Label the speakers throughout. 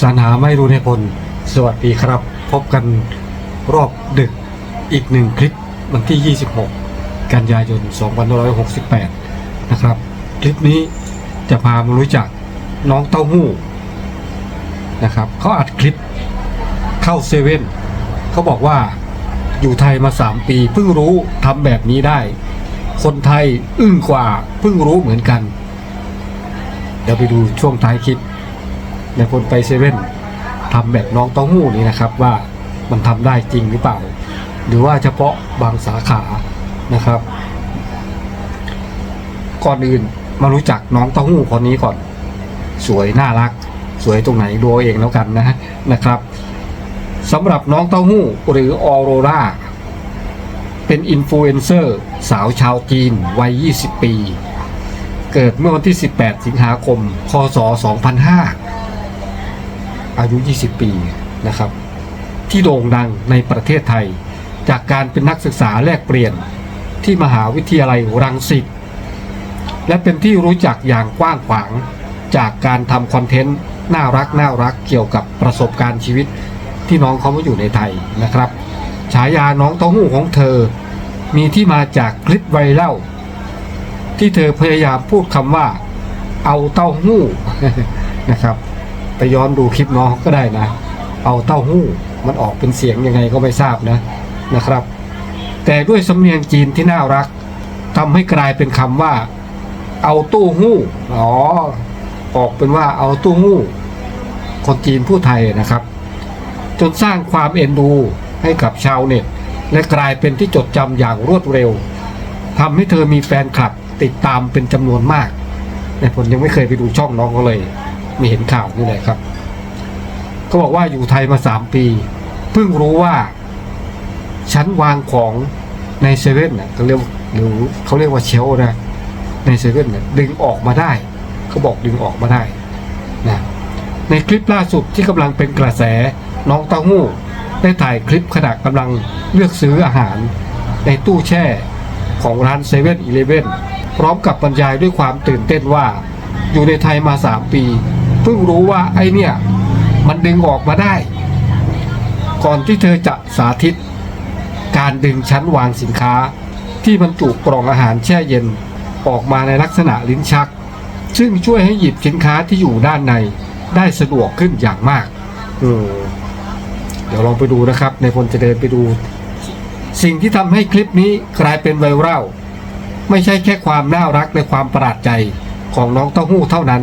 Speaker 1: สนาไม่รู้ในพลสวัสดีครับ พบกันรอบดึกอีกหนึ่งคลิปวันที่ 26 กันยายน 2568 นะครับ คลิปนี้จะพามารู้จักน้องเต้าหู้นะครับเขาอัดคลิปเข้าเซเว่นเขาบอกว่าอยู่ไทยมา 3 ปี เพิ่งรู้ทำแบบนี้ได้ คนไทยอึ้งกว่าเพิ่งรู้เหมือนกัน เดี๋ยวไปดูช่วงท้ายคลิป ในพลไปเซเว่นทำแบบน้องเต้าหู้นี่นะครับว่ามันทำได้จริงหรือเปล่า หรือว่าเฉพาะบางสาขานะครับ ก่อนอื่นมารู้จักน้องเต้าหู้คนนี้ก่อน สวยน่ารัก สวยตรงไหนดูเอาเองแล้วกันนะนะครับสำหรับน้องเต้าหู้หรือออโรราเป็นอินฟลูเอนเซอร์สาวชาวจีนวัย 20 ปี เกิดเมื่อวันที่ 18 สิงหาคมพศ2005 อายุ 20 ปีนะครับ ที่โด่งดังในประเทศไทย จากการเป็นนักศึกษาแลกเปลี่ยนที่มหาวิทยาลัยรังสิตและเป็นที่รู้จักอย่างกว้างขวางจากการทำคอนเทนต์น่ารักน่ารักเกี่ยวกับประสบการณ์ชีวิตที่น้องเขามาอยู่ในไทยนะครับ ฉายาน้องเต้าหู้ของเธอ มีที่มาจากคลิปไวรัลที่เธอพยายามพูดคำว่า เอาเต้าหู้นะครับ ไปย้อนดูคลิปน้องก็ได้นะ เอาเต้าหู้มันออกเป็นเสียงยังไงก็ไม่ทราบนะนะครับ แต่ด้วยสำเนียงจีนที่น่ารักทำให้กลายเป็นคำว่า เอาตู้หู้อ๋อออกเป็นว่าเอาตู้หู้คนจีนผู้ไทยนะครับ จนสร้างความเอ็นดูให้กับชาวเน็ต และกลายเป็นที่จดจำอย่างรวดเร็วทำให้เธอมีแฟนคลับติดตามเป็นจำนวนมากแต่ผมยังไม่เคยไปดูช่องน้องเขาเลย มีเห็นข่าวนี่แหละครับเขาบอกว่าอยู่ไทยมาสามปี เพิ่งรู้ว่าชั้นวางของในเซเว่นน่ะเขาเรียกหรือเขาเรียกว่าเชลนะในเซเว่นน่ะดึงออกมาได้เขาบอกดึงออกมาได้นะในคลิปล่าสุดที่กำลังเป็นกระแสน้องเต้าหู้ได้ถ่ายคลิปขณะกำลังเลือกซื้ออาหาร ในตู้แช่ของร้านเซเว่นอีเลฟเว่นพร้อมกับบรรยายด้วยความตื่นเต้นว่า อยู่ในไทยมา 3 ปี เพิ่งรู้ว่าไอเนี่ยมันดึงออกมาได้ ก่อนที่เธอจะสาธิต การดึงชั้นวางสินค้า ที่บรรจุกล่องอาหารแช่เย็นออกมาในลักษณะลิ้นชัก ซึ่งช่วยให้หยิบสินค้าที่อยู่ด้านในได้สะดวกขึ้นอย่างมากอืมเดี๋ยวลองไปดูนะครับ ในพลจะเดินไปดู สิ่งที่ทำให้คลิปนี้กลายเป็นไวรัลไม่ใช่แค่ความน่ารักและความประหลาดใจของน้องเต้าหู้เท่านั้น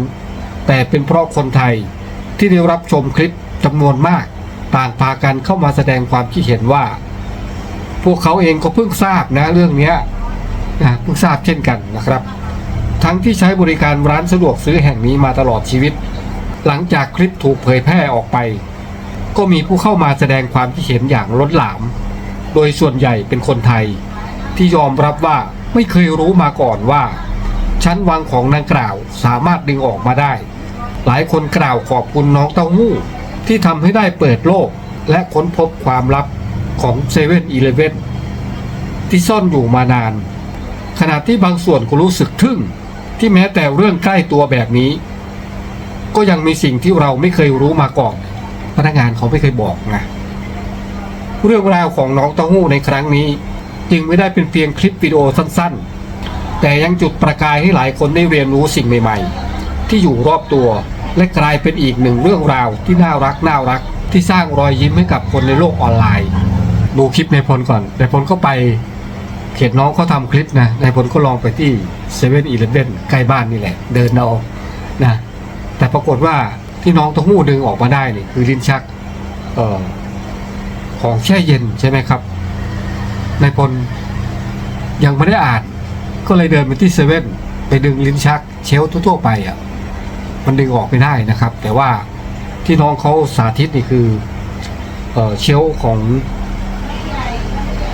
Speaker 1: แต่เป็นเพราะคนไทยที่ได้รับชมคลิปจำนวนมาก ต่างพากันเข้ามาแสดงความคิดเห็นว่า พวกเขาเองก็เพิ่งทราบนะเรื่องนี้นะเพิ่งทราบเช่นกันนะครับ ทั้งที่ใช้บริการร้านสะดวกซื้อแห่งนี้มาตลอดชีวิต หลังจากคลิปถูกเผยแพร่ออกไป ก็มีผู้เข้ามาแสดงความคิดเห็นอย่างล้นหลาม โดยส่วนใหญ่เป็นคนไทย ที่ยอมรับว่าไม่เคยรู้มาก่อนว่า ชั้นวางของนางกล่าวสามารถดึงออกมาได้ หลายคนกล่าวขอบคุณน้องเต้าหู้ ที่ทำให้ได้เปิดโลกและค้นพบความลับของเซเว่นอีเลฟเว่นที่ซ่อนอยู่มานาน ขณะที่บางส่วนก็รู้สึกทึ่ง ที่แม้แต่เรื่องใกล้ตัวแบบนี้ ก็ยังมีสิ่งที่เราไม่เคยรู้มาก่อน พนักงานเขาไม่เคยบอกไงเรื่องราวของน้องเต้าหู้ในครั้งนี้ จึงไม่ได้เป็นเพียงคลิปวิดีโอสั้นๆ แต่ยังจุดประกายให้หลายคนได้เรียนรู้สิ่งใหม่ ๆ ที่อยู่รอบตัว และกลายเป็นอีกหนึ่งเรื่องราวที่น่ารักน่ารัก ที่สร้างรอยยิ้มให้กับคนในโลกออนไลน์ดูคลิปในพลก่อนในพลก็ไปเขตน้องเขาทำคลิปนะในพลก็ลองไปที่เซเว่นอีเลฟเว่นใกล้บ้านนี่แหละ เดินเอานะแต่ปรากฏว่าที่น้องต้าหู้ดึงออกมาได้นี่คือลิ้นชักออของแช่เย็นใช่ไหมครับในพลยังไม่ได้อ่าน ก็เลยเดินไปที่เซเว่นไปดึงลิ้นชักเชลทั่วๆไปอะ มันดึงออกไม่ได้นะครับ แต่ว่าที่น้องเขาสาธิตนี่คือเอ่อเชลของ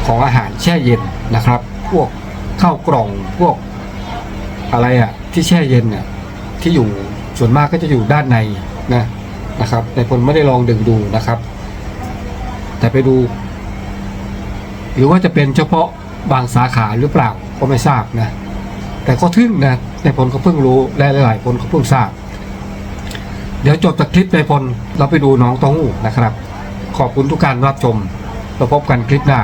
Speaker 1: ของอาหารแช่เย็นนะครับ พวกข้าวกล่องพวกอะไรอะ่ะที่แช่เย็นเนี่ยที่อยู่ส่วนมากก็จะอยู่ด้านในนะนะครับแต่คนไม่ได้ลองดึงดูนะครับ แต่ไปดู หรือว่าจะเป็นเฉพาะบางสาขาหรือเปล่าก็ไม่ทราบนะ แต่ก็ทึ่งนะในผลเขาเพิ่งรู้และหลายๆคนเขาเพิ่งทราบ เดี๋ยวจบจากคลิปในพลเราไปดูน้องต้าหู้นะครับ ขอบคุณทุกการรับชมเราพบกันคลิปหน้า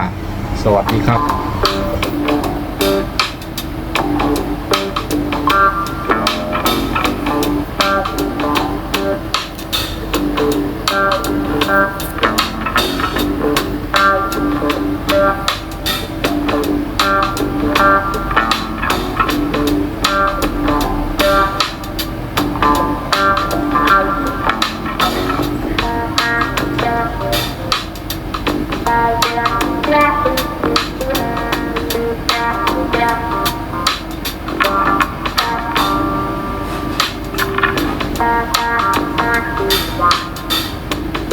Speaker 1: สวัสดีครับ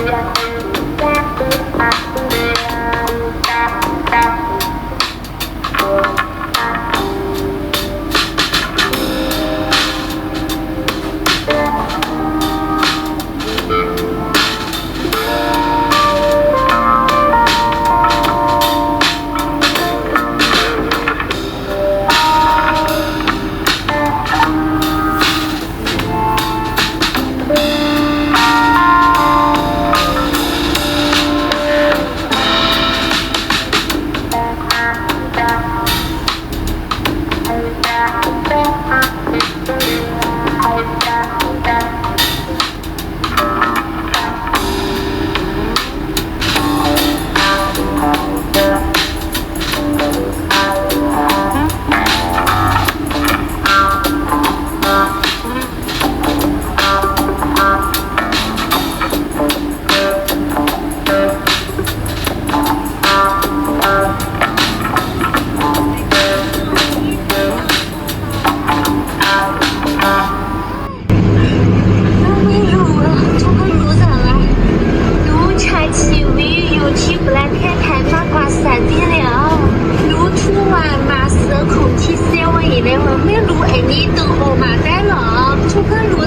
Speaker 2: Thank
Speaker 1: you.
Speaker 3: 没路啊，这个路咋了？路岔起没有？去不来太太？哪管三六六？路堵完，马是空气塞完，因为我们路爱你都哦马在了，这个路。